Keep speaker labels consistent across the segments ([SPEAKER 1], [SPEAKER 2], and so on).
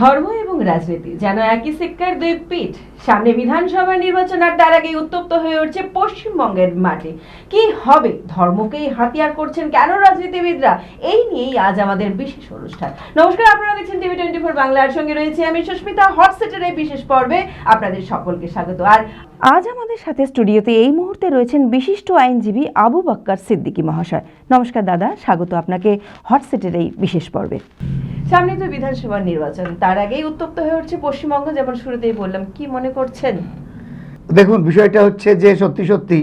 [SPEAKER 1] ধর্ম এবং রাজনীতি যেন একই সিক্কার দুই পিঠ। সামনে বিধানসভা নির্বাচন আর তার আগেই উত্তপ্ত হয়ে উঠছে পশ্চিমবঙ্গের মাটি। কি হবে? ধর্মকেই হাতিয়ার করছেন কেন রাজনীতিবিদরা? এই নিয়েই আজ আমাদের বিশেষ অনুষ্ঠান। নমস্কার, আপনারা দেখছেন টিভি টোয়েন্টি ফোর বাংলার সঙ্গে রয়েছে আমি সুস্মিতা। হটসেটের এই বিশেষ পর্বে আপনাদের সকলকে স্বাগত। আর আজ আমাদের সাথে স্টুডিওতে এই মুহূর্তে রয়েছেন বিশিষ্ট আইনজীবী আবু বাক্কার সিদ্দিকী মহাশয়। নমস্কার দাদা, স্বাগত আপনাকে হটসেটের এই বিশেষ পর্বে। সামনে তো বিধানসভা নির্বাচন। তার আগেই উত্তপ্ত হয়ে উঠছে পশ্চিমবঙ্গ যেমন শুরুতেই বললাম। কি মনে করছেন?
[SPEAKER 2] দেখুন বিষয়টা হচ্ছে যে সত্যি সত্যি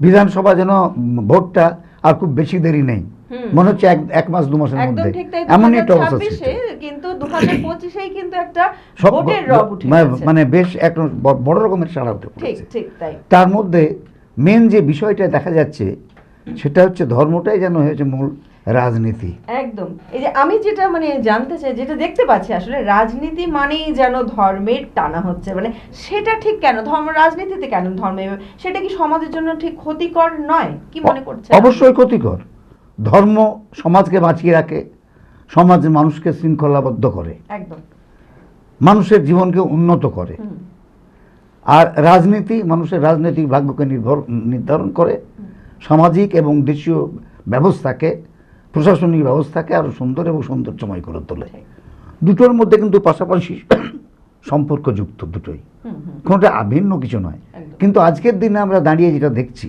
[SPEAKER 2] বিধানসভা যেন ভোটটা আর খুব বেশি দেরি নেই। মনে হচ্ছে এক মাস দু মাসের মধ্যে। এমনই একটা অবস্থা
[SPEAKER 1] কিন্তু দু হাজার পঁচিশেই কিন্তু একটা ভোটের রব উঠে
[SPEAKER 2] মানে- মানে বেশ এক বড় রকমের সাড়া উঠে
[SPEAKER 1] ঠিক ঠিক তাই।
[SPEAKER 2] তার মধ্যে মেন যে বিষয়টা দেখা যাচ্ছে সেটা হচ্ছে ধর্মটাই যেন হয়েছে মূল। রাজনীতি।
[SPEAKER 1] একদম। এই যে আমি যেটা মানে জানতে চাই যেটা দেখতে পাচ্ছি আসলে রাজনীতি মানেই যেন ধর্মের টানা হচ্ছে। মানে সেটা ঠিক কেন? ধর্ম রাজনীতিতে কেন ধর্মে? সেটা কি সমাজের জন্য ঠিক ক্ষতিকর নয়? কি মনে করছেন?
[SPEAKER 2] অবশ্যই ক্ষতিকর। ধর্ম সমাজকে বাঁচিয়ে রাখে সমাজের মানুষকে শৃঙ্খলাবদ্ধ করে
[SPEAKER 1] একদম।
[SPEAKER 2] মানুষের জীবনকে উন্নত করে। আর রাজনীতি মানুষের রাজনৈতিক ভাগ্যকে নির্ভর নির্ধারণ করে। সামাজিক এবং দেশীয় ব্যবস্থাকে প্রশাসনিক ব্যবস্থাকে আরও সুন্দর এবং সৌন্দর্যময় করে তোলে। দুটোর মধ্যে কিন্তু পাশাপাশি সম্পর্কযুক্ত দুটোই।
[SPEAKER 1] হুম, হুম,
[SPEAKER 2] কোনোটা আভিন্ন কিছু নয়। কিন্তু আজকের দিনে আমরা দাঁড়িয়ে যেটা দেখছি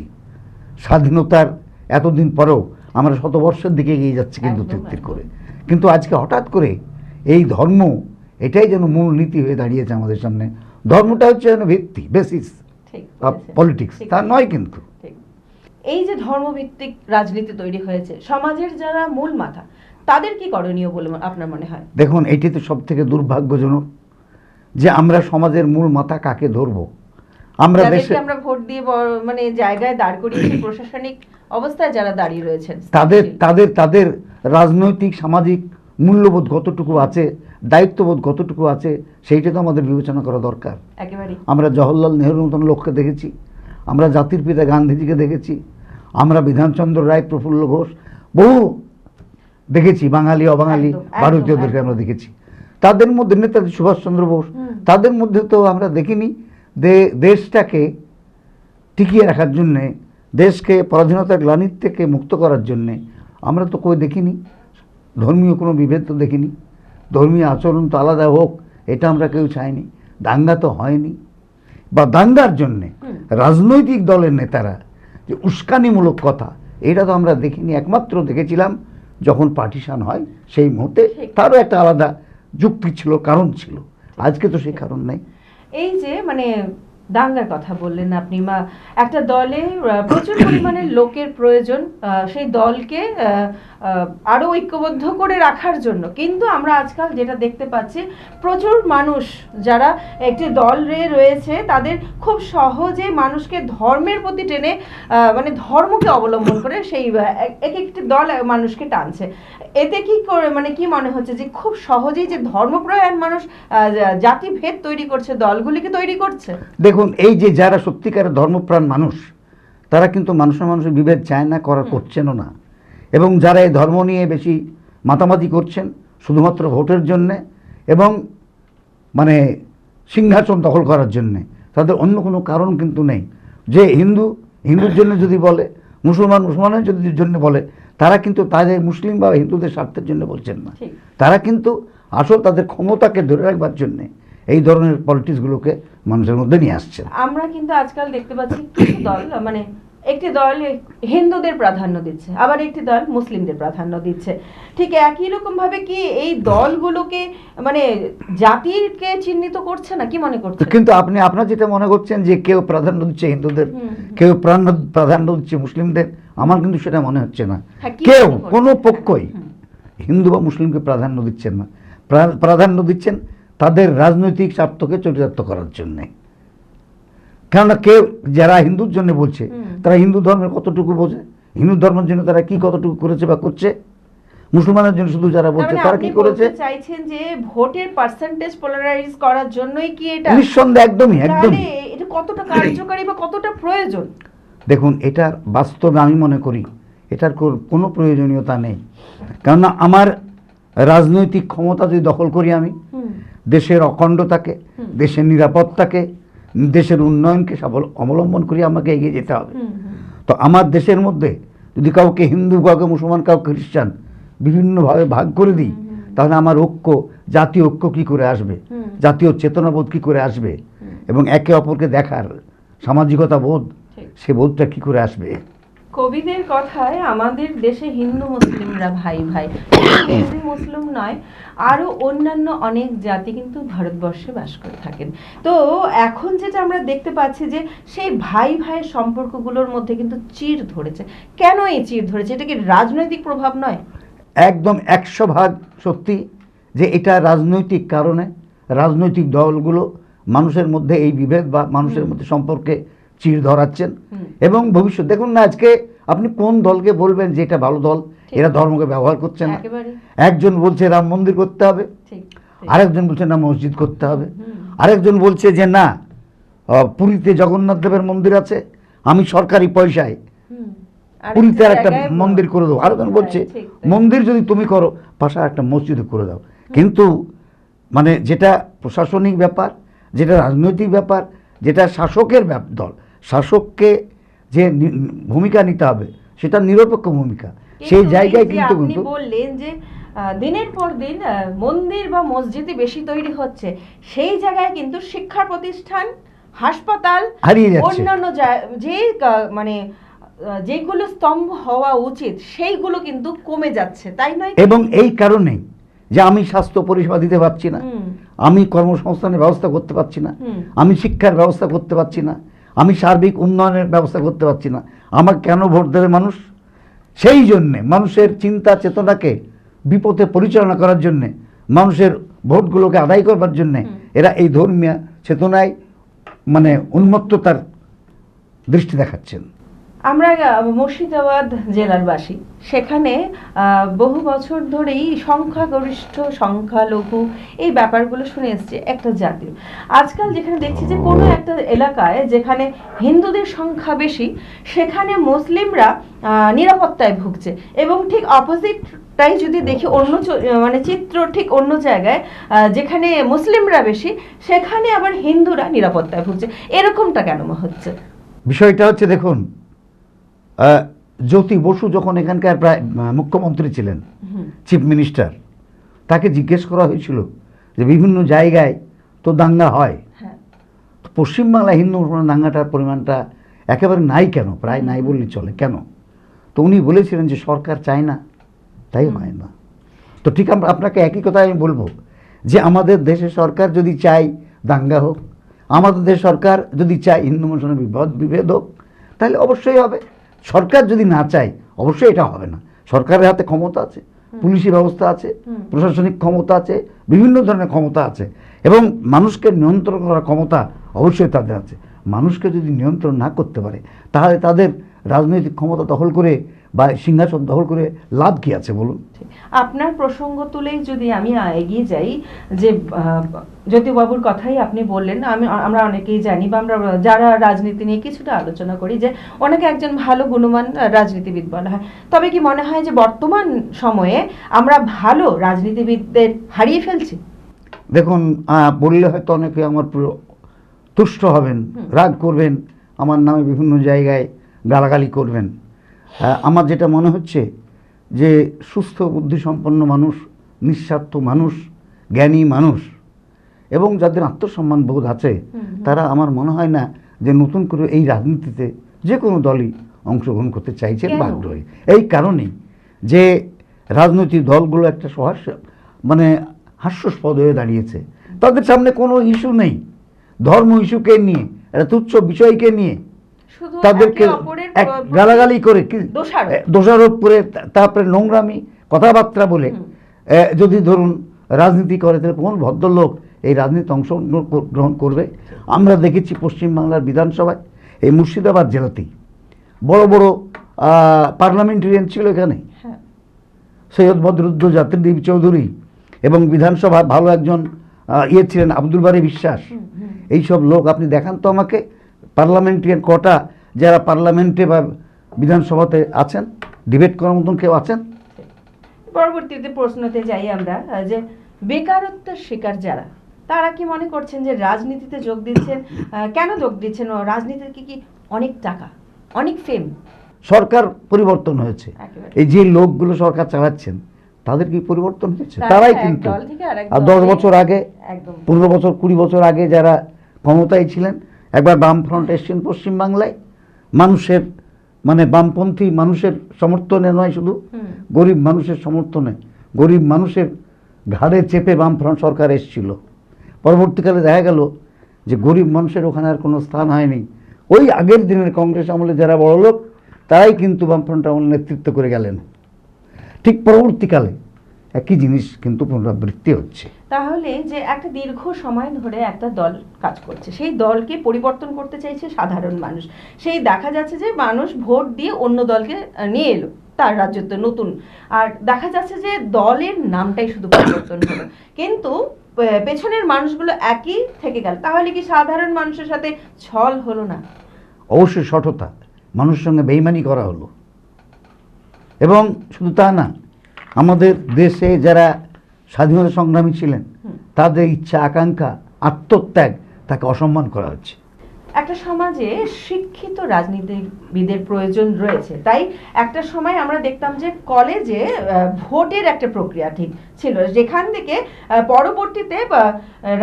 [SPEAKER 2] স্বাধীনতার এতদিন পরেও আমরা শতবর্ষের দিকে এগিয়ে যাচ্ছি কিন্তু
[SPEAKER 1] একদম,
[SPEAKER 2] তির তির
[SPEAKER 1] একদম।
[SPEAKER 2] করে। কিন্তু আজকে হঠাৎ করে এই ধর্ম এটাই যেন মূল নীতি হয়ে দাঁড়িয়েছে আমাদের সামনে। ধর্মটা হচ্ছে যেন ভিত্তি বেসিস। পলিটিক্স তা নয় কিন্তু।
[SPEAKER 1] এই যে ধর্মভিত্তিক রাজনীতি তৈরি হয়েছে সমাজের যারা মূল মাথা তাদের কি করণীয় বলে আপনার মনে হয়?
[SPEAKER 2] দেখুন এটি তো সব থেকে দুর্ভাগ্যজনক যে আমরা সমাজের মূল মাথা কাকে ধরবো? আমরা দেশে
[SPEAKER 1] আমরা ভোট দিয়ে মানে জায়গায় দাঁড় করিয়েছি প্রশাসনিক অবস্থায় যারা দাঁড়িয়ে রয়েছেন।
[SPEAKER 2] তাদের তাদের তাদের রাজনৈতিক সামাজিক মূল্যবোধ কতটুকু আছে দায়িত্ববোধ কতটুকু আছে সেইটা তো আমাদের বিবেচনা করা দরকার।
[SPEAKER 1] একেবারে
[SPEAKER 2] আমরা জওহরলাল নেহরুর মতন লোককে দেখেছি আমরা জাতির পিতা গান্ধীজিকে দেখেছি আমরা বিধানচন্দ্র রায় প্রফুল্ল ঘোষ বহু দেখেছি বাঙালি অবাঙালি ভারতীয়দেরকে আমরা দেখেছি। তাদের মধ্যে নেতাজি সুভাষচন্দ্র বোস তাদের মধ্যে তো আমরা দেখিনি দেশটাকে টিকিয়ে রাখার জন্যে দেশকে পরাধীনতার গ্লানির থেকে মুক্ত করার জন্যে আমরা তো কই দেখিনি। ধর্মীয় কোনো বিভেদ তো দেখিনি। ধর্মীয় আচরণ তো আলাদা হোক এটা আমরা কেউ চাইনি। দাঙ্গা তো হয়নি। বা দাঙ্গার জন্যে রাজনৈতিক দলের নেতারা যে উস্কানিমূলক কথা এটা তো আমরা দেখিনি একমাত্র দেখেছিলাম যখন পার্টিশান হয় সেই মুহূর্তে তারও একটা আলাদা যুক্তি ছিল কারণ ছিল। আজকে তো সেই কারণ নেই।
[SPEAKER 1] এই যে মানে দাঙ্গার কথা বললেন আপনি মা। একটা দলে প্রচুর পরিমাণে লোকের প্রয়োজন সেই দলকে আহ, আহ, আরও ঐক্যবদ্ধ করে রাখার জন্য। কিন্তু আমরা আজকাল যেটা দেখতে পাচ্ছি প্রচুর মানুষ যারা একটি দল রয়েছে তাদের খুব সহজে মানুষকে ধর্মের প্রতি টেনে মানে ধর্মকে অবলম্বন করে সেই এক একটি দল মানুষকে টানছে। এতে কি করে মানে কি মনে হচ্ছে যে খুব সহজেই যে ধর্মপ্রয়াণ মানুষ জাতিভেদ তৈরি করছে দলগুলিকে তৈরি করছে?
[SPEAKER 2] দেখুন এই যে যারা সত্যিকারের ধর্মপ্রাণ মানুষ তারা কিন্তু মানুষের মানুষের বিভেদ চায় না করা করছেনও না। এবং যারা এই ধর্ম নিয়ে বেশি মাতামাতি করছেন শুধুমাত্র ভোটের জন্যে এবং মানে সিংহাসন দখল করার জন্যে তাদের অন্য কোনো কারণ কিন্তু নেই। যে হিন্দু হিন্দুর জন্য যদি বলে মুসলমান মুসলমানের যদি জন্য বলে তারা কিন্তু তাদের মুসলিম বা হিন্দুদের স্বার্থের জন্য বলছেন না। তারা কিন্তু আসল তাদের ক্ষমতাকে ধরে রাখবার জন্যে এই ধরনের পলিটিক্সগুলোকে মানুষের মধ্যে নিয়ে আসছেন
[SPEAKER 1] আমরা কিন্তু আজকাল দেখতে পাচ্ছি কিছু দল মানে একটি দল হিন্দুদের প্রাধান্য দিচ্ছে আবার একটি দল মুসলিমদের প্রাধান্য দিচ্ছে। ঠিক একই রকম ভাবে কি এই দলগুলোকে মানে জাতিকে চিহ্নিত করছে না? কি মনে করছে
[SPEAKER 2] কিন্তু আপনি আপনার যেটা মনে করছেন যে কেউ প্রাধান্য দিচ্ছে হিন্দুদের কেউ প্রাধান্য দিচ্ছে মুসলিমদের আমার কিন্তু সেটা মনে হচ্ছে না।
[SPEAKER 1] হ্যাঁ,
[SPEAKER 2] কেউ কোনো পক্ষই হিন্দু বা মুসলিমকে প্রাধান্য দিচ্ছেন না। প্রাধান্য দিচ্ছেন তাদের রাজনৈতিক স্বার্থকে চরিতার্থ করার জন্যে। কেননা কেউ যারা হিন্দুর জন্য বলছে তারা হিন্দু ধর্মের কতটুকু বোঝে? হিন্দু ধর্মের জন্য তারা কি কতটুকু করেছে বা করছে? মুসলমানের জন্য শুধু যারা বলছে
[SPEAKER 1] মানে
[SPEAKER 2] তারা কি করেছে?
[SPEAKER 1] চাইছেন যে ভোটের পার্সেন্টেজ পোলারাইজ করার জন্যই কি এটা?
[SPEAKER 2] নিঃসন্দেহে একদমই একদমই।
[SPEAKER 1] এটা কতটা কার্যকারী বা কতটা প্রয়োজন?
[SPEAKER 2] দেখুন এটার বাস্তবে আমি মনে করি এটার কোনো প্রয়োজনীয়তা নেই। কেননা আমার রাজনৈতিক ক্ষমতা যদি দখল করি আমি দেশের অখণ্ডতাকে দেশের নিরাপত্তাকে দেশের উন্নয়নকে সবল অবলম্বন করে আমাকে এগিয়ে যেতে হবে। তো আমার দেশের মধ্যে যদি কাউকে হিন্দু কাউকে মুসলমান কাউকে খ্রিস্টান বিভিন্নভাবে ভাগ করে দিই। তাহলে আমার ঐক্য জাতীয় ঐক্য কী করে আসবে? জাতীয় চেতনাবোধ কী করে আসবে? এবং একে অপরকে দেখার সামাজিকতা বোধ। সে বোধটা কী করে আসবে?
[SPEAKER 1] কবিদের কথায় আমাদের দেশে হিন্দু মুসলিমরা ভাই ভাই। হিন্দু মুসলিম নয় আরও অন্যান্য অনেক জাতি কিন্তু ভারতবর্ষে বাস করে থাকেন। তো এখন যেটা আমরা দেখতে পাচ্ছি যে সেই ভাই ভাইয়ের সম্পর্কগুলোর মধ্যে কিন্তু চির ধরেছে। কেন এই চির ধরেছে? এটা কি রাজনৈতিক প্রভাব নয়?
[SPEAKER 2] একদম একশো ভাগ সত্যি যে এটা রাজনৈতিক কারণে রাজনৈতিক দলগুলো মানুষের মধ্যে এই বিভেদ বা মানুষের মধ্যে সম্পর্কে চির ধরাচ্ছেন। এবং ভবিষ্যৎ দেখুন না আজকে আপনি কোন দলকে বলবেন যে এটা ভালো দল এরা ধর্মকে ব্যবহার করছে না। একজন বলছে রাম মন্দির করতে হবে। আরেকজন বলছে না মসজিদ করতে হবে আরেকজন বলছে যে না পুরীতে জগন্নাথ দেবের মন্দির আছে আমি সরকারি পয়সায় পুরীতে আর একটা মন্দির করে দেবো। আরেকজন
[SPEAKER 1] হ্যাঁ,
[SPEAKER 2] বলছে মন্দির যদি তুমি করো পাশে একটা মসজিদ করে দাও। কিন্তু মানে যেটা প্রশাসনিক ব্যাপার যেটা রাজনৈতিক ব্যাপার যেটা শাসকের দল শাসককে যে ভূমিকা নিতে হবে সেটা নিরপেক্ষ ভূমিকা। সেই জায়গায় কিন্তু কিন্তু
[SPEAKER 1] বললেন যে দিনের পর দিন মন্দির বা মসজিদে বেশি তৈরি হচ্ছে সেই জায়গায় কিন্তু শিক্ষা প্রতিষ্ঠান হাসপাতাল
[SPEAKER 2] হারিয়ে যাচ্ছে।
[SPEAKER 1] অন্যান্য যে মানে যেগুলো স্তম্ভ হওয়া উচিত সেইগুলো কিন্তু কমে যাচ্ছে তাই নয়
[SPEAKER 2] এবং এই কারণেই যে আমি স্বাস্থ্য পরিষেবা দিতে পারছি না আমি কর্মসংস্থানের ব্যবস্থা করতে পারছি না আমি শিক্ষার ব্যবস্থা করতে পারছি না আমি সার্বিক উন্নয়নের ব্যবস্থা করতে পারছি না। আমার কেন ভোট দেবে মানুষ? সেই জন্যে মানুষের চিন্তা চেতনাকে বিপথে পরিচালনা করার জন্যে মানুষের ভোটগুলোকে আদায় করবার জন্যে এরা এই ধর্মীয় চেতনায় মানে উন্মত্ততার দৃষ্টি দেখাচ্ছেন।
[SPEAKER 1] আমরা মুর্শিদাবাদ জেলার বাসী। সেখানে বহু বছর ধরেই সংখ্যাগরিষ্ঠ সংখ্যালঘু এই ব্যাপারগুলো শুনে এসছে একটা জাতি। আজকাল যেখানে দেখছি যে কোনো একটা এলাকায় যেখানে হিন্দুদের সংখ্যা বেশি সেখানে মুসলিমরা নিরাপত্তায় ভুগছে। এবং ঠিক অপোজিটটাই যদি দেখি অন্য মানে চিত্র ঠিক অন্য জায়গায় যেখানে মুসলিমরা বেশি সেখানে আবার হিন্দুরা নিরাপত্তায় ভুগছে। এরকমটা কেন হচ্ছে?
[SPEAKER 2] বিষয়টা হচ্ছে দেখুন জ্যোতি বসু যখন এখানকার প্রায় মুখ্যমন্ত্রী ছিলেন চিফ মিনিস্টার তাকে জিজ্ঞেস করা হয়েছিল যে বিভিন্ন জায়গায় তো দাঙ্গা হয়।
[SPEAKER 1] হ্যাঁ।
[SPEAKER 2] তো পশ্চিমবাংলায় হিন্দু মুসলমান দাঙ্গাটার পরিমাণটা একেবারে নাই কেন? প্রায় নাই বললেই চলে। কেন? তো উনি বলেছিলেন যে সরকার চায় না। তাই হয় না। তো ঠিক আমরা আপনাকে একই কথা আমি বলব যে আমাদের দেশের সরকার যদি চাই দাঙ্গা হোক আমাদের দেশ সরকার যদি চায় হিন্দু মুসলমান বিবাদ বিভেদ হোক তাহলে অবশ্যই হবে। সরকার যদি না চায় অবশ্যই এটা হবে না। সরকারের হাতে ক্ষমতা আছে পুলিশি ব্যবস্থা আছে প্রশাসনিক ক্ষমতা আছে বিভিন্ন ধরনের ক্ষমতা আছে। এবং মানুষকে নিয়ন্ত্রণ করার ক্ষমতা অবশ্যই তাদের আছে। মানুষকে যদি নিয়ন্ত্রণ না করতে পারে তাহলে তাদের রাজনৈতিক ক্ষমতা দখল করে বা সিংহাসন দখল করে লাভ কি আছে বলুন।
[SPEAKER 1] আপনার প্রসঙ্গ তুলেই যদি আমি এগিয়ে যাই যে জ্যোতিবাবুর কথাই আপনি বললেন আমি আমরা অনেকেই জানি বা আমরা যারা রাজনীতি নিয়ে কিছুটা আলোচনা করি যে অনেকে একজন ভালো গুণমান রাজনীতিবিদ বলা হয়। তবে কি মনে হয় যে বর্তমান সময়ে আমরা ভালো রাজনীতিবিদদের হারিয়ে ফেলছি?
[SPEAKER 2] দেখুন বললে হয়তো অনেকে আমার পুরো তুষ্ট হবেন রাগ করবেন আমার নামে বিভিন্ন জায়গায় গালাগালি করবেন। আমার যেটা মনে হচ্ছে যে সুস্থ বুদ্ধিসম্পন্ন মানুষ নিঃস্বার্থ মানুষ জ্ঞানী মানুষ এবং যাদের আত্মসম্মান বোধ আছে। তারা আমার মনে হয় না যে নতুন করে এই রাজনীতিতে যে কোনো দলই অংশগ্রহণ করতে চাইছেন বা? আগ্রহী এই কারণেই যে রাজনৈতিক দলগুলো একটা সহাস্য মানে হাস্যস্পদ হয়ে দাঁড়িয়েছে তাদের সামনে কোনো ইস্যু নেই ধর্ম ইস্যুকে নিয়ে একটা তুচ্ছ বিষয়কে নিয়ে তাদেরকে
[SPEAKER 1] এক
[SPEAKER 2] গালাগালি করে
[SPEAKER 1] দোষারোপ।
[SPEAKER 2] করে তারপরে নোংরামি কথাবার্তা বলে। যদি ধরুন রাজনীতি করে তাহলে কোন ভদ্রলোক এই রাজনীতি অংশ গ্রহণ করবে? আমরা দেখেছি পশ্চিমবাংলার বিধানসভায় এই মুর্শিদাবাদ জেলাতেই। বড় বড় পার্লামেন্টেরিয়ান ছিল এখানে।
[SPEAKER 1] হ্যাঁ।
[SPEAKER 2] সৈয়দ বদরুদ্দ জাতিরদীপ চৌধুরী এবং বিধানসভা ভালো একজন ইয়ে ছিলেন আব্দুল বারি বিশ্বাস। এইসব লোক আপনি দেখান তো আমাকে। পার্লামেন্টেরিয়ান কটা যারা পার্লামেন্টে বা বিধানসভাতে আছেন ডিবেট করার মতন কেউ আছেন?
[SPEAKER 1] পরবর্তীতে প্রশ্নতে যাই আমরা যে বেকারত্বের শিকার যারা তারা কি মনে করছেন যে রাজনীতিতে যোগ দিচ্ছেন? কেন যোগ দিচ্ছেন? ও রাজনীতিতে কি কি অনেক টাকা অনেক ফেম
[SPEAKER 2] সরকার পরিবর্তন হয়েছে। এই যে লোকগুলো সরকার চালাচ্ছেন তাদের কি পরিবর্তন হয়েছে? তারাই কিন্তু। আর দশ বছর আগে পনেরো বছর কুড়ি বছর আগে যারা ক্ষমতায় ছিলেন একবার বামফ্রন্ট এসছেন পশ্চিমবাংলায়। মানুষের মানে বামপন্থী মানুষের সমর্থনে নয় শুধু গরিব মানুষের সমর্থনে। গরিব মানুষের ঘাড়ে চেপে বামফ্রন্ট সরকার এসেছিল। পরবর্তীকালে দেখা গেল যে গরিব মানুষের ওখানে আর কোনো স্থান হয়নি। ওই আগের দিনের কংগ্রেস আমলে যারা বড় লোক তারাই কিন্তু বামফ্রন্ট আমলে নেতৃত্ব করে গেলেন। ঠিক পরবর্তীকালে একই জিনিস কিন্তু পুনরাবৃত্তি হচ্ছে।
[SPEAKER 1] তাহলে যে একটা দীর্ঘ সময় ধরে একটা দল কাজ করছে সেই দলকে পরিবর্তন করতে চাইছে সাধারণ মানুষ। সেই দেখা যাচ্ছে যে মানুষ ভোট দিয়ে অন্য দলকে নিয়ে এলো তার রাজ্যত্ব নতুন। আর দেখা যাচ্ছে যে দলের নামটাই শুধু পরিবর্তন হলো। কিন্তু পেছনের মানুষগুলো একই থেকে গেল। তাহলে কি সাধারণ মানুষের সাথে ছল হলো না?
[SPEAKER 2] অবশ্যই সঠতা। মানুষের সঙ্গে বেইমানি করা হলো। এবং শুধু তা না আমাদের দেশে যারা স্বাধীনতা সংগ্রামী ছিলেন তাদের ইচ্ছা আকাঙ্ক্ষা আত্মত্যাগ তাকে অসম্মান করা হচ্ছে।
[SPEAKER 1] একটা সমাজে শিক্ষিত রাজনীতিবিদের প্রয়োজন রয়েছে। তাই একটা সময় আমরা দেখতাম যে কলেজে ভোটের একটা প্রক্রিয়া ঠিক ছিল। যেখান থেকে পরবর্তীতে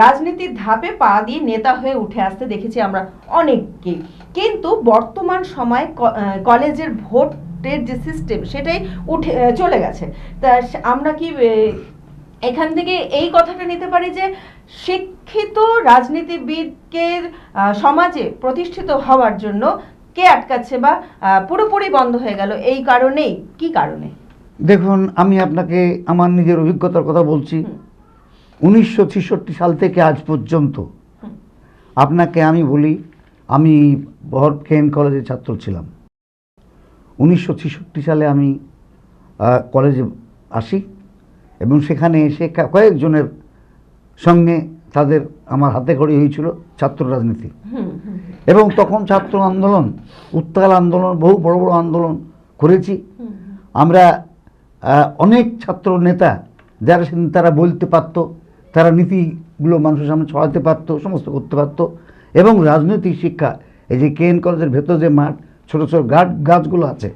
[SPEAKER 1] রাজনীতির ধাপে পা দিয়ে নেতা হয়ে উঠে আসতে দেখেছি আমরা অনেককেই। কিন্তু বর্তমান সময় কলেজের কলেজের ভোটের যে সিস্টেম সেটাই উঠে চলে গেছে। তা আমরা কি এখান থেকে এই কথাটা নিতে পারি যে শিক্ষিত রাজনীতিবিদকে সমাজে প্রতিষ্ঠিত হওয়ার জন্য কে আটকাচ্ছে বা পুরোপুরি বন্ধ হয়ে গেল এই কারণেই? কি কারণে?
[SPEAKER 2] দেখুন আমি আপনাকে আমার নিজের অভিজ্ঞতার কথা বলছি। উনিশশো ছেষট্টি সাল থেকে আজ পর্যন্ত আপনাকে আমি বলি আমি বহর কেন কলেজের ছাত্র ছিলাম। উনিশশো ছেষট্টি সালে আমি কলেজে আসি এবং সেখানে এসে কয়েকজনের সঙ্গে তাদের আমার হাতে খড়ি হয়েছিল ছাত্র রাজনীতি। এবং তখন ছাত্র আন্দোলন উত্তাল আন্দোলন বহু বড় বড় আন্দোলন করেছি। আমরা অনেক ছাত্র নেতা যারা সেদিন তারা বলতে পারত তারা নীতিগুলো মানুষের সামনে ছড়াতে পারত সমস্ত করতে পারত। এবং রাজনৈতিক শিক্ষা এই যে কেএন কলেজের ভেতর যে মাঠ ছোটো ছোটো গাছ, গাছগুলো আছে।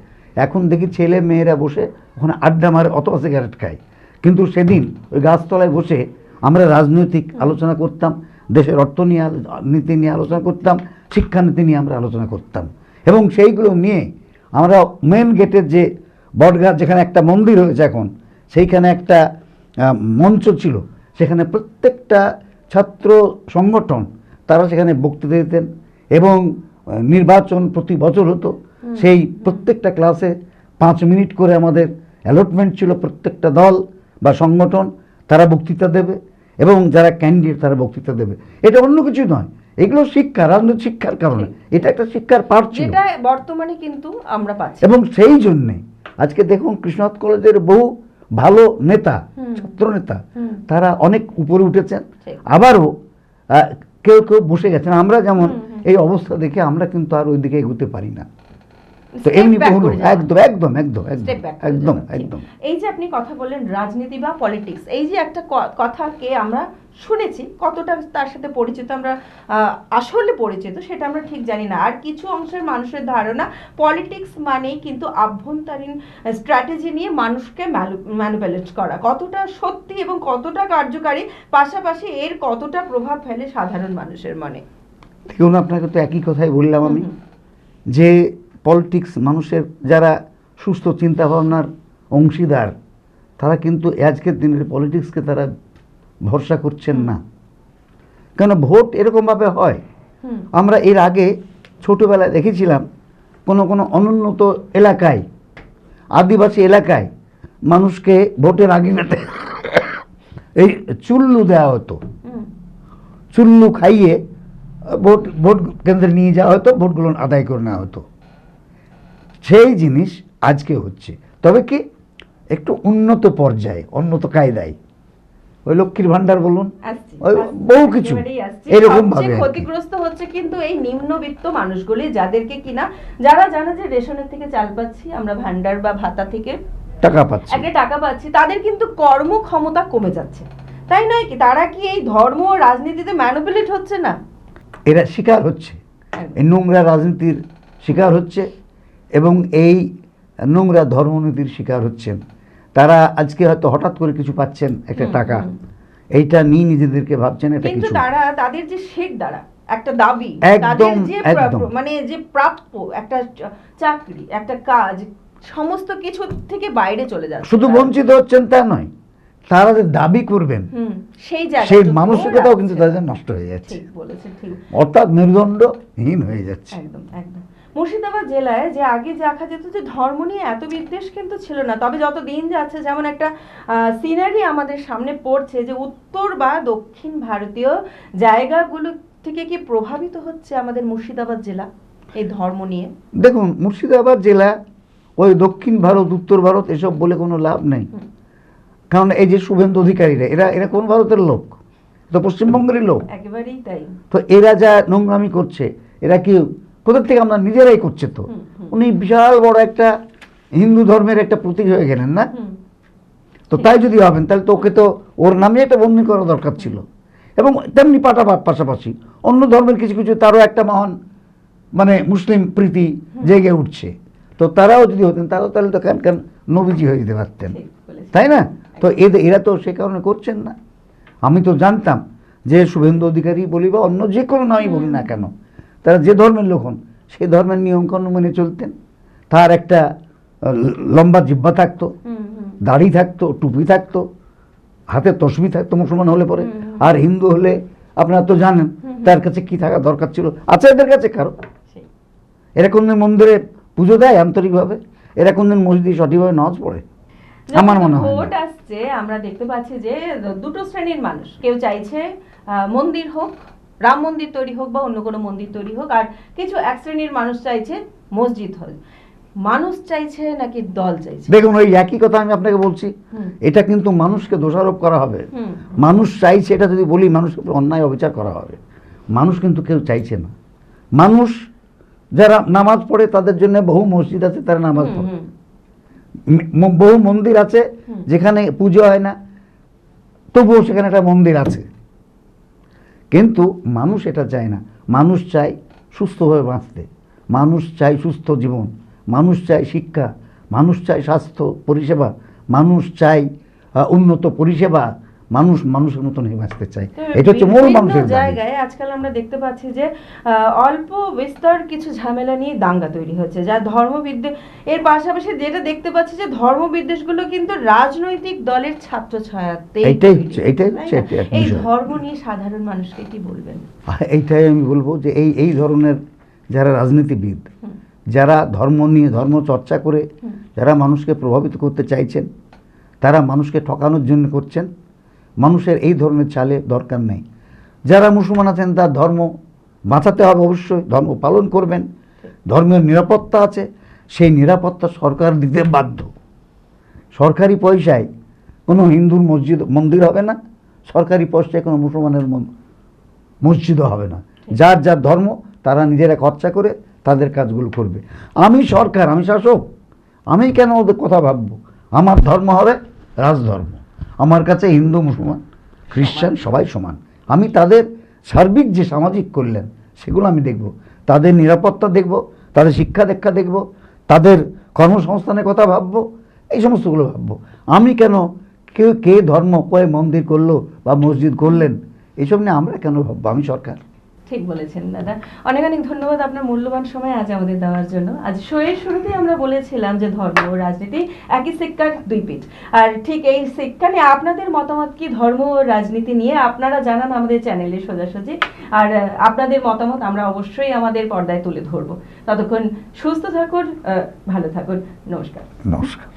[SPEAKER 2] এখন দেখি ছেলে মেয়েরা বসে ওখানে আড্ডা মারে, অথবা সিগারেট খায়। কিন্তু সেদিন ওই গাছতলায় বসে আমরা রাজনৈতিক আলোচনা করতাম, দেশের অর্থ নিয়ে নীতি নিয়ে আলোচনা করতাম, শিক্ষানীতি নিয়ে আমরা আলোচনা করতাম। এবং সেইগুলো নিয়ে আমরা মেন গেটের যে বটগাছ, যেখানে একটা মন্দির হয়েছে এখন, সেইখানে একটা মঞ্চ ছিল। সেখানে প্রত্যেকটা ছাত্র সংগঠন, তারা সেখানে বক্তৃতা দিতেন। এবং নির্বাচন প্রতি বছর হতো। সেই প্রত্যেকটা ক্লাসে পাঁচ মিনিট করে আমাদের অ্যালটমেন্ট ছিল প্রত্যেকটা দল বা সংগঠন তারা বক্তৃতা দেবে এবং যারা ক্যান্ডিডেট তারা বক্তৃতা দেবে। এটা অন্য কিছু নয়। এগুলো শিক্ষা রাজনৈতিক শিক্ষার কারণে। এটা একটা শিক্ষার পাঠ ছিল।
[SPEAKER 1] বর্তমানে কিন্তু আমরা পাচ্ছি।
[SPEAKER 2] এবং সেই জন্যে আজকে দেখুন কৃষ্ণনাথ কলেজের বহু ভালো নেতা। ছাত্র নেতা তারা অনেক উপরে উঠেছেন। আবারও কেউ কেউ বসে গেছেন। আমরা যেমন। এই অবস্থা দেখে আমরা কিন্তু আর ওই দিকে এগোতে পারি না। তো এমনি
[SPEAKER 1] back
[SPEAKER 2] হলো
[SPEAKER 1] করে যাওয়া।
[SPEAKER 2] একদম একদম একদম একদম একদম
[SPEAKER 1] এই যে আপনি কথা বললেন রাজনীতি বা পলিটিক্স এই যে একটা ক- কথাকে আমরা শুনেছি কতটা তার সাথে পরিচিত আমরা আসলে পরিচিত সেটা আমরা ঠিক জানি না। আর কিছু অংশের মানুষের ধারণা পলিটিক্স মানেই কিন্তু আভ্যন্তরীণ স্ট্র্যাটেজি নিয়ে মানুষকে ম্যানুপুলেট করা। কতটা সত্যি এবং কতটা কার্যকারী পাশাপাশি এর কতটা প্রভাব ফেলে সাধারণ মানুষের মনে।
[SPEAKER 2] দেখুন আপনাকে তো একই কথাই বললাম আমি। যে পলিটিক্স মানুষের যারা সুস্থ চিন্তাভাবনার অংশীদার তারা কিন্তু আজকের দিনের পলিটিক্সকে তারা ভরসা করছেন না। কেন ভোট এরকমভাবে হয়। আমরা এর আগে ছোটোবেলায় দেখেছিলাম কোনো কোনো অনুন্নত এলাকায় আদিবাসী এলাকায় মানুষকে ভোটের আগে এই চুল্লু দেওয়া হতো। চুল্লু খাইয়ে ভোট ভোট কেন্দ্রে নিয়ে যাওয়া হতো ভোটগুলো আদায় করে নেওয়া হতো। সেই জিনিস আজকে হচ্ছে। তবে কি একটু উন্নত পর্যায়ে উন্নত কায়দায়। ওই লক্ষ্মীর ভাণ্ডার বলুন বহু কিছু এরকম ভাবে
[SPEAKER 1] ক্ষতিগ্রস্ত হচ্ছে কিন্তু এই নিম্নবিত্ত মানুষগুলি যাদেরকে কিনা যারা জানে যে রেশনের থেকে চাল পাচ্ছি আমরা ভান্ডার বা ভাতা থেকে
[SPEAKER 2] টাকা পাচ্ছি।
[SPEAKER 1] একটা টাকা পাচ্ছি তাদের কিন্তু কর্মক্ষমতা কমে যাচ্ছে। তাই নয় কি তারা কি এই ধর্ম ও রাজনীতিতে ম্যানুপুলেট হচ্ছে না?
[SPEAKER 2] এরা শিকার হচ্ছে। এই নোংরা রাজনীতির শিকার হচ্ছে এবং এই নোংরা ধর্মনীতির শিকার হচ্ছেন। তারা আজকে হয়তো হঠাৎ করে কিছু পাচ্ছেন একটা টাকা। এইটা নিয়ে নিজেদেরকে ভাবছেন এটা
[SPEAKER 1] কিন্তু
[SPEAKER 2] কিছু।
[SPEAKER 1] তারা তাদের যে শেখ দ্বারা একটা দাবি
[SPEAKER 2] একদম।
[SPEAKER 1] মানে যে প্রাপ্য একটা চাকরি একটা কাজ সমস্ত কিছু থেকে বাইরে চলে যাচ্ছে
[SPEAKER 2] শুধু বঞ্চিত হচ্ছেন তা নয় তারা যে দাবি করবেন
[SPEAKER 1] সেই
[SPEAKER 2] মানসিকতাও কিন্তু তাদের নষ্ট হয়ে যাচ্ছে। অর্থাৎ মেরুদণ্ডহীন হয়ে যাচ্ছে।
[SPEAKER 1] একদম একদম। মুর্শিদাবাদ জেলায় যে আগে দেখা যেত যে ধর্ম নিয়ে এত বিদ্বেষ কিন্তু ছিল না। তবে যত দিন যাচ্ছে যেমন একটা সিনারি আমাদের সামনে পড়ছে যে উত্তর বা দক্ষিণ ভারতীয় জায়গাগুলো থেকে কি প্রভাবিত হচ্ছে আমাদের মুর্শিদাবাদ জেলা এই ধর্ম নিয়ে?
[SPEAKER 2] দেখুন মুর্শিদাবাদ জেলা ওই দক্ষিণ ভারত উত্তর ভারত এসব বলে কোনো লাভ নেই। কারণ এই যে শুভেন্দু অধিকারীরা এরা এরা কোন ভারতের লোক? তো পশ্চিমবঙ্গেরই লোক।
[SPEAKER 1] একেবারেই তাই।
[SPEAKER 2] তো এরা যা নোংরামি করছে এরা কি কোথা থেকে আমরা নিজেরাই করছে তো। উনি বিশাল বড় একটা হিন্দু ধর্মের একটা প্রতীক হয়ে গেলেন না? তো তাই যদি হবেন তাহলে তো ওকে তো ওর নামে একটা বন্দি করা দরকার ছিল। এবং তেমনি পাটা পাশাপাশি অন্য ধর্মের কিছু কিছু তারও একটা মহান মানে মুসলিম প্রীতি জেগে উঠছে। তো তারাও যদি হতেন তারাও তাহলে তো কেন কেন নবীজি হয়ে যেতে পারতেন। তাই না? তো এদের এরা তো সে কারণে করছেন না। আমি তো জানতাম যে শুভেন্দু অধিকারী বলি বা অন্য যে কোনো নামই বলি না কেন তারা যে ধর্মের লোক হন সেই ধর্মের নিয়মকানুন মেনে চলতেন। তার একটা লম্বা জিব্বা থাকতো। দাড়ি থাকতো টুপি থাকতো হাতে তসবি থাকতো মুসলমান হলে পরে। আর হিন্দু হলে আপনারা তো জানেন তার কাছে কি থাকা দরকার ছিল? আছে এদের কাছে
[SPEAKER 1] কারও।
[SPEAKER 2] এরা কোনদিন মন্দিরে পুজো দেয় আন্তরিকভাবে? এরা কোনদিন মসজিদে সঠিকভাবে নামাজ পড়ে? আমার মনে হয়
[SPEAKER 1] ভোট। আসছে আমরা দেখতে পাচ্ছি যে দুটো শ্রেণির মানুষ কেউ চাইছে আহ, মন্দির হোক রাম মন্দির তৈরি হোক বা অন্য কোনো মন্দির তৈরি হোক আর কিছু এক শ্রেণির মানুষ চাইছে মসজিদ হোক মানুষ চাইছে নাকি দল চাইছে?
[SPEAKER 2] দেখুন ওই একই কথা আমি আপনাকে বলছি। এটা কিন্তু মানুষকে দোষারোপ করা হবে। মানুষ চাইছে এটা যদি বলি মানুষের উপর অন্যায় অবিচার করা হবে। মানুষ কিন্তু কেউ চাইছে না। মানুষ যারা নামাজ পড়ে তাদের জন্য বহু মসজিদ আছে তারা নামাজ পড়ে। বহু মন্দির আছে যেখানে পুজো হয় না। তবুও সেখানে একটা মন্দির আছে। কিন্তু মানুষ এটা চায় না। মানুষ চায় সুস্থভাবে বাঁচতে। মানুষ চায় সুস্থ জীবন। মানুষ চায় শিক্ষা। মানুষ চায় স্বাস্থ্য পরিষেবা। মানুষ চায় উন্নত পরিষেবা। মানুষ মানুষের মতন হয়ে বাঁচতে চায়। এটা হচ্ছে মূল মানুষের
[SPEAKER 1] জায়গায় আজকাল আমরা দেখতে পাচ্ছি যে অল্প বিস্তর কিছু ঝামেলা নিয়ে দাঙ্গা তৈরি হচ্ছে যা ধর্মবিদ্বেষ এর পাশাপাশি যেটা দেখতে পাচ্ছি যে ধর্মবিদ্বেষগুলো কিন্তু রাজনৈতিক দলের ছাত্র ছায়াতে
[SPEAKER 2] এইটাই হচ্ছে- এইটাই হচ্ছে
[SPEAKER 1] এই ধর্ম নিয়ে সাধারণ মানুষকে কি বলবেন?
[SPEAKER 2] এইটাই আমি বলব যে এই এই ধরনের যারা রাজনীতিবিদ যারা ধর্ম নিয়ে ধর্ম চর্চা করে যারা মানুষকে প্রভাবিত করতে চাইছেন তারা মানুষকে ঠকানোর জন্য করছেন মানুষের এই ধরনের চালে দরকার নেই। যারা মুসলমান আছেন, তার ধর্ম বাঁচাতে হবে অবশ্যই, ধর্ম পালন করবেন। ধর্মের নিরাপত্তা আছে, সেই নিরাপত্তা সরকার দিতে বাধ্য। সরকারি পয়সায় কোনো হিন্দুর মসজিদ, মন্দির হবে না, সরকারি পয়সায় কোনো মুসলমানের মন- মসজিদও হবে না। যার যার ধর্ম, তারা নিজেরা খরচা করে তাদের কাজগুলো করবে। আমি সরকার, আমি শাসক, আমি কেন ওদের কথা ভাববো? আমার ধর্ম হবে রাজধর্ম। আমার কাছে হিন্দু মুসলমান খ্রিশ্চান সবাই সমান। আমি তাদের সার্বিক যে সামাজিক কল্যাণ সেগুলো আমি দেখব। তাদের নিরাপত্তা দেখব তাদের শিক্ষা দীক্ষা দেখব তাদের কর্মসংস্থানের কথা ভাববো এই সমস্তগুলো ভাববো। আমি কেন কেউ কে ধর্ম কয়ে মন্দির করল বা মসজিদ করলেন এইসব নিয়ে আমরা কেন ভাববো? আমি সরকার।
[SPEAKER 1] ঠিক বলেছেন, দাদা। অনেক অনেক ধন্যবাদ আপনার মূল্যবান সময় আজ আমাদের দেওয়ার জন্য। আজ শোয়ের শুরুতেই আমরা বলেছিলাম যে ধর্ম ও রাজনীতি একই সিক্কার দুই পিঠ। আর ঠিক এই সিক্কা নিয়ে আপনাদের মতামত কি? ধর্ম ও রাজনীতি নিয়ে আপনারা জানান আমাদের চ্যানেলে সোজাসুজি। আর আপনাদের মতামত আমরা অবশ্যই আমাদের পর্দায় তুলে ধরবো। ততক্ষণ সুস্থ থাকুন ভালো থাকুন। নমস্কার।
[SPEAKER 2] নমস্কার।